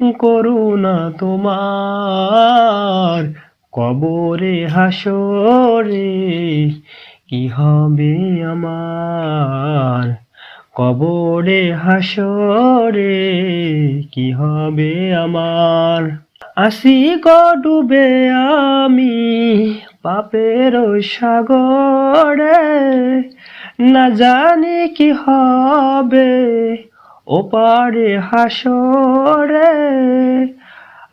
করুণা তোমার। কবরে হাসরে কি হবে আমার? কবরে হাসরে কি হবে আমার? আসি ডুবে আমি পাপের সাগরে। না জানি কি হবে ওপারে হাসরে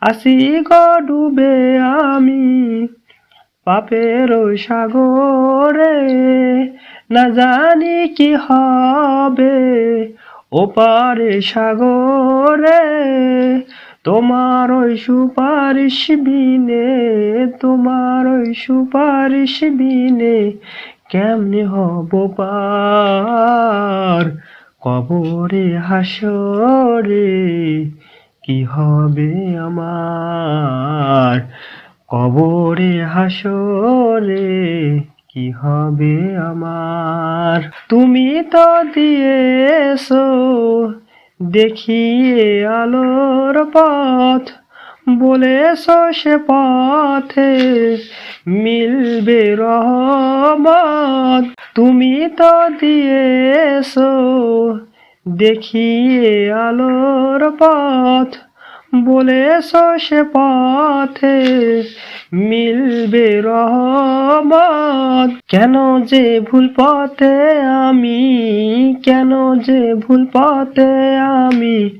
আসি গো ডুবে আমি, পাপের সাগরে। না জানি কি হবে ওপারে সাগরে, তোমার ওই সুপারিশ বিনে, তোমার ওই সুপারিশ বিনে কেমনে হব পার? কবরে হাসরে কি হবে আমার? কবরে হাসরে কি হবে আমার? তুমি তো দিয়েছ, দেখিয়ে আলোর পথ। বলেছ সে পথে মিলবে রহমত। তুমি তো দিয়েছ, দেখিয়ে আলোর পথ। বলেছ সে পথে মিলবে রহমত। কেন যে ভুল পথে আমি, কেন যে ভুল পথে আমি